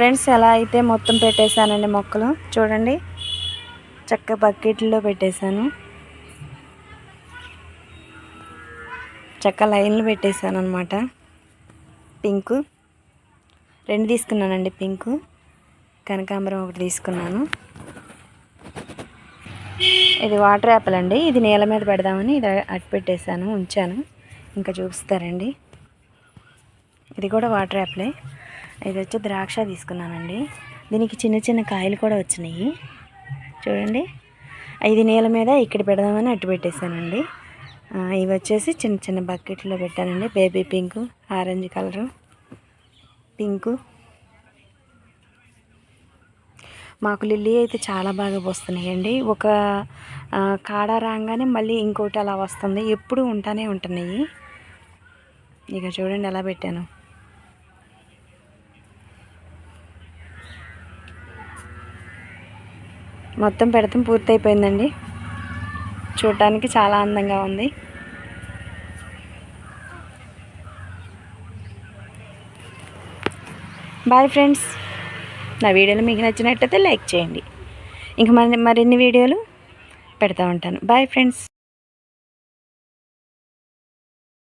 Friends ఎలా అయితే మొత్తం పెట్టేశానండి మొక్కలు చూడండి. చక్క బకెట్లో పెట్టేశాను. చక్క లైన్లు పెట్టేశాను అనమాట పింకు. రెండు తీసుకున్నానండి పింకు. కనకాంబరం ఒకటి తీసుకున్నాను. ఇది వాటర్ యాపిల్ అండి. ఇది నేల మీద పెడదామని ఇది అట్టు పెట్టేశాను ఉంచాను. ఇంకా చూపిస్తారండి. ఇది కూడా వాటర్ యాపిలే. ఇది వచ్చి ద్రాక్ష తీసుకున్నానండి. దీనికి చిన్న చిన్న కాయలు కూడా వచ్చినాయి. చూడండి. ఐదు నేల మీద ఇక్కడ పెడదామని అట్టు పెట్టేశానండి. ఇవి వచ్చేసి చిన్న చిన్న బకెట్లో పెట్టానండి. Baby pink orange colour pink. మాకు లిల్లీ అయితే చాలా బాగా పోస్తున్నాయండి. ఒక కాడ రాగానే మళ్ళీ ఇంకోటి అలా వస్తుంది. ఎప్పుడు ఉంటానే ఉంటున్నాయి. ఇక చూడండి ఎలా పెట్టాను. మొత్తం పెడతాం పూర్తయిపోయిందండి. చూడటానికి చాలా అందంగా ఉంది. బాయ్ ఫ్రెండ్స్ నా వీడియోలు మీకు నచ్చినట్టయితే లైక్ చేయండి. ఇంక మరి మరిన్ని వీడియోలు పెడతా ఉంటాను. Bye friends